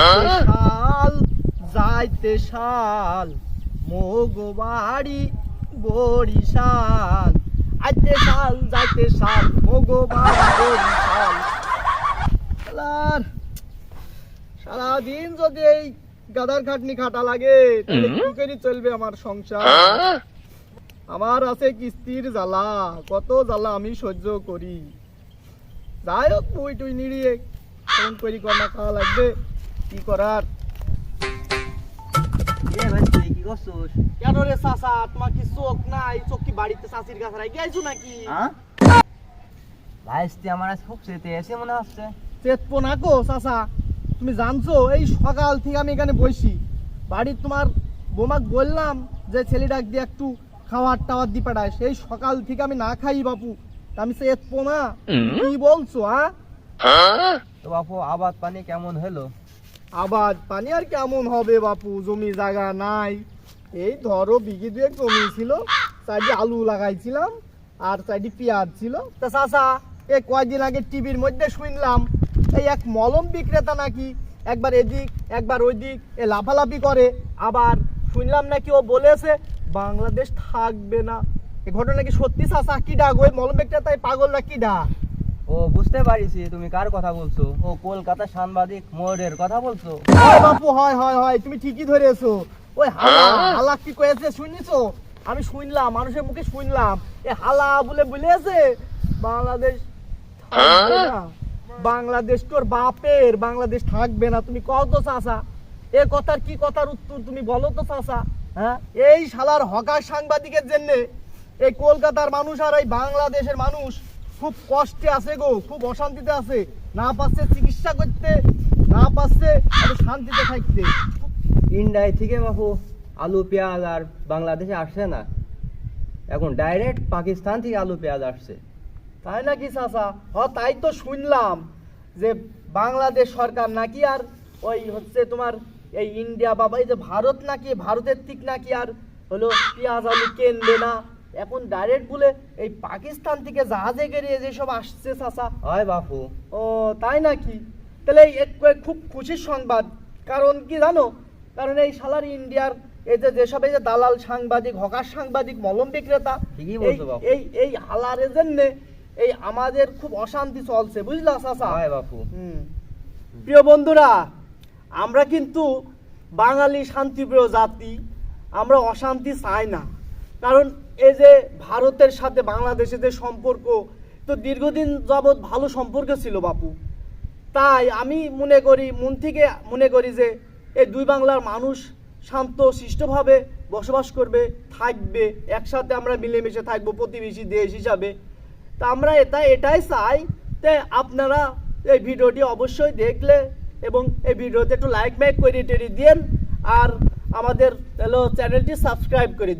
শাল যাইতে শাল মোগ বাড়ি বরিশাল। আইতে শাল যাইতে শাল মোগ বাড়ি বরিশাল। শালার সারাদিন যদি এই গাদার খাটনি খাটা লাগে তাহলে চলবে আমার সংসার? আমার আছে কিস্তির জ্বালা কত জ্বালা আমি সহ্য করি। যাই হোক বই টুই নিড়িয়ে কেমন করি কর্মা খাওয়া লাগবে। কি করার? এ ভাই কি করছিস? কেন রে চাচা? তোমার কি চোখ নাই? চোখ কি বাড়িতে চাষির কাছে রাখি আইছো নাকি? হ্যাঁ? ভাই আমার আজ খুব চেতে এসে মনে হচ্ছে। চেতপো না কো চাচা। তুমি জানছো এই সকাল থেকে আমি এখানে বসি বাড়ির তোমার বোমাক বললাম যে ছেলেটাক দিয়ে একটু খাওয়ার টাওয়ার দি পাঠায়। সেই সকাল থেকে আমি না খাই বাপু। আমি চেতপো না। কি বলছো হ্যাঁ? তো বাপু আবাদ পানি কেমন হলো? আবার পানি আর কেমন হবে বাপু? জমি জায়গা নাই। এই ধরো বিঘি দুয়েক জমি ছিল চারটি আলু লাগাইছিলাম, আর চারটি পেঁয়াজ ছিল। তা চাচা এই কয়দিন আগে টিভির মধ্যে শুনলাম, এই এক মলম বিক্রেতা নাকি একবার এদিক, একবার ওইদিক, এ লাফালাফি করে। আবার শুনলাম নাকি ও বলেছে, বাংলাদেশ থাকবে না। এ ঘটনা কি সত্যি চাচা? কি ডাক? ওই মলম বিক্রেতা পাগল না কি ডাক? ও বুঝতে পারিছি তুমি কার কথা বলছো? ও কলকাতা সাংবাদিক মোড়ের কথা বলছো? হয় বাপু হয় হয় হয় তুমি ঠিকই ধরেছো। ওই হালা হালা কি কয়েছে শুনিছো? আমি শুনলাম মানুষের মুখে শুনলাম। এ হালা বলে বলেছে বাংলাদেশ থাকবে না। বাংলাদেশ তোর বাপের বাংলাদেশ থাকবে না। তুমি কও তো চাচা এ কথার কি কথার উত্তর তুমি বলো তো চাচা হ্যাঁ? এই শালার হকার সাংবাদিকের জন্য এই কলকাতার মানুষ আর এই বাংলাদেশের মানুষ খুব কষ্টে আছে গো, খুব অশান্তিতে আছে। না পাচ্ছে চিকিৎসা করতে, না পাচ্ছে শান্তিতে থাকতে। ইন্ডিয়ায় থেকে বাপু আলু, পেঁয়াজ আর বাংলাদেশে আসছে না। এখন ডাইরেক্ট পাকিস্তান থেকে আলু, পেঁয়াজ আসছে। তাই নাকি চাচা? হ, তাই তো শুনলাম যে বাংলাদেশ সরকার নাকি আর ওই হচ্ছে তোমার এই ইন্ডিয়া বাবা এই যে ভারত নাকি, ভারতের ঠিক নাকি আর হলো পেঁয়াজ আলু কেনবে না? এখন ডাইরেক্ট বলে এই পাকিস্তান থেকে জাহাজে গেড়িয়ে যেসব আসছে চাচা। হয় বাপু। ও তাই নাকি? তাহলে এই খুব খুশির সংবাদ। কারণ কি জানো? কারণ এই সালার ইন্ডিয়ার এই যে যেসব এই যে দালাল সাংবাদিক হকার সাংবাদিক মলম বিক্রেতা এই-। এই হালারের জন্য এই আমাদের খুব অশান্তি চলছে বুঝলা চাচা? হয় বাপু। হুম। প্রিয় বন্ধুরা আমরা কিন্তু বাঙালি শান্তিপ্রিয় জাতি আমরা অশান্তি চাই না। কারণ এই যে ভারতের সাথে বাংলাদেশের যে সম্পর্ক তো দীর্ঘদিন যাবৎ ভালো সম্পর্ক ছিল বাপু তাই আমি মনে করি মন থেকে মনে করি যে এই দুই বাংলার মানুষ শান্ত শিষ্টভাবে বসবাস করবে থাকবে একসাথে আমরা মিলেমিশে থাকব প্রতিবেশী দেশ হিসাবে তা আমরা এটা এটাই চাই যে আপনারা এই ভিডিওটি অবশ্যই দেখলে এবং এই ভিডিওতে একটু লাইক মাইক করে টেরি দিন আর আমাদের চ্যানেলটি সাবস্ক্রাইব করে দিন